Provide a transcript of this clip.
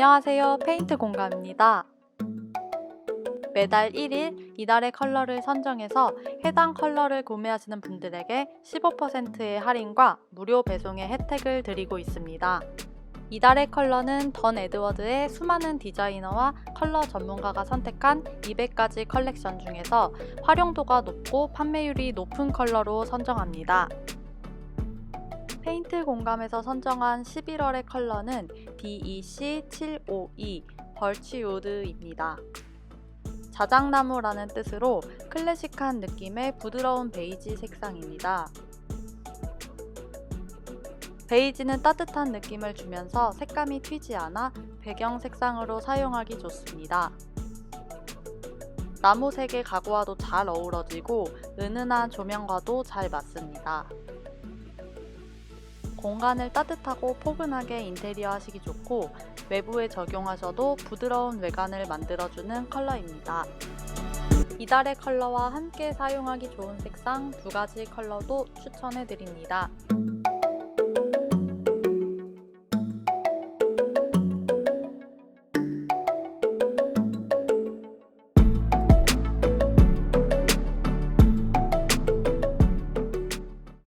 안녕하세요. 페인트 공감입니다. 매달 1일 이달의 컬러를 선정해서 해당 컬러를 구매하시는 분들에게 15%의 할인과 무료 배송의 혜택을 드리고 있습니다. 이달의 컬러는 던 에드워드의 수많은 디자이너와 컬러 전문가가 선택한 200가지 컬렉션 중에서 활용도가 높고 판매율이 높은 컬러로 선정합니다. 페인트 공감에서 선정한 11월의 컬러는 E DEC752 벌치우드입니다. 자작나무라는 뜻으로 클래식한 느낌의 부드러운 베이지 색상입니다. 베이지는 따뜻한 느낌을 주면서 색감이 튀지 않아 배경 색상으로 사용하기 좋습니다. 나무색의 가구와도 잘 어우러지고 은은한 조명과도 잘 맞습니다. 공간을 따뜻하고 포근하게 인테리어 하시기 좋고 외부에 적용하셔도 부드러운 외관을 만들어주는 컬러입니다. 이달의 컬러와 함께 사용하기 좋은 색상 두 가지 컬러도 추천해 드립니다.